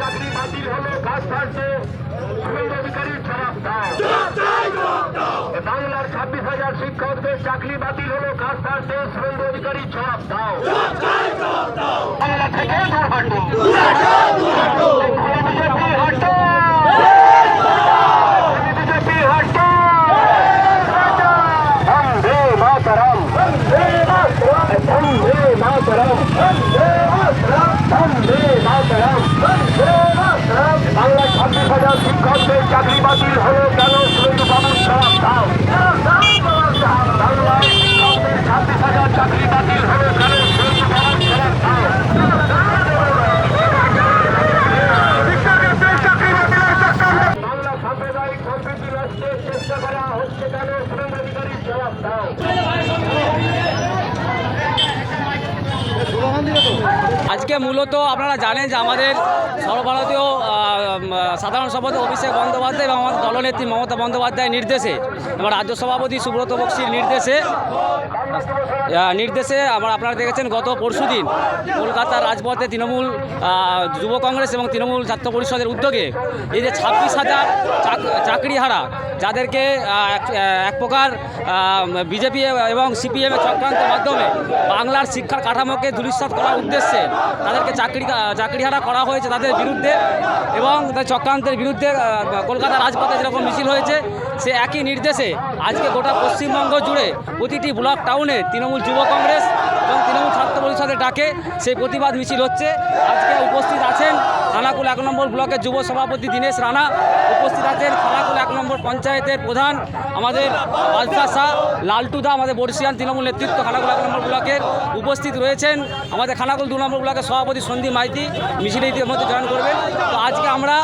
চাকরি বাতিল হলো কাজ ছাড়ছে শুভেন্দু অধিকারীর জবাব দাও বাংলার ছাব্বিশ হাজার শিক্ষকদের চাকরি বাতিল হলো কাজ ছাড়ছে শুভেন্দু অধিকারীর জবাব দাও বাংলা থেকে দূর হাঁটো বিজেপি হাঁটো বিজেপি হাঁটো বন্দে মাতরম। বন্দে মাতরম। বন্দে মাতরম। বন্দে মাতরম বন্দে মাতরম বন্দে মাতরম বাংলা ছাব্বিশ হাজার শিক্ষকদের চাকরি বাতিল হলো কেন? শুধু বাবুর জবাব দাও। বাংলায় শিক্ষকদের ছাব্বিশ হাজার চাকরি বাতিল হলো কেন? শুধু বাবুর জবাব দাও। চেষ্টা করা হচ্ছে কেন? সুরেন্দ্র অধিকারীর জবাব দাও। আজকে মূলত আপনারা জানেন যে আমাদের সর্বভারতীয় সাধারণ সভাপতি অভিষেক বন্দ্যোপাধ্যায় এবং আমাদের দলনেত্রী মমতা বন্দ্যোপাধ্যায়ের নির্দেশে এবং রাজ্য সভাপতি সুব্রত বক্সির নির্দেশে নির্দেশে আমরা আপনারা দেখেছেন গত পরশুদিন কলকাতার রাজপথে তৃণমূল যুব কংগ্রেস এবং তৃণমূল ছাত্র পরিষদের উদ্যোগে এই যে ছাব্বিশ হাজার চাকরিহারা, যাদেরকে এক- প্রকার বিজেপি এবং সিপিএমের চক্রান্তের মাধ্যমে বাংলার শিক্ষার কাঠামোকে ধূলিসাৎ করার উদ্দেশ্যে তাদেরকে চাকরি চাকরিহারা করা হয়েছে তাদের বিরুদ্ধে এবং চক্রান্তের বিরুদ্ধে কলকাতা রাজপথে যেরকম মিছিল হয়েছে, সে একই নির্দেশে আজকে গোটা পশ্চিমবঙ্গ জুড়ে প্রতিটি ব্লক টাউনে তৃণমূল যুব কংগ্রেস এবং ডাকে, সেই প্রতিবাদ মিছিল হচ্ছে। আজকে উপস্থিত আছেন খানাকুল এক নম্বর ব্লকের যুব সভাপতি দীনেশ রানা, উপস্থিত আছেন খানাকুল এক নম্বর পঞ্চায়েতের প্রধান আমাদের বাদশাহ শাহ, লালটু দা, আমাদের বর্ষিয়ান তৃণমূল নেতৃত্ব খানাকুল এক নম্বর ব্লকের উপস্থিত রয়েছেন। আমাদের খানাকুল দু নম্বর ব্লকের সভাপতি সন্দীপ মাইতি মিছিলে ইতিমধ্যে জয়েন করবেন। তো আজকে আমরা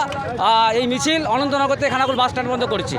এই মিছিল অনন্তনগর থেকে খানাকুল বাস স্ট্যান্ড বন্ধ করছি।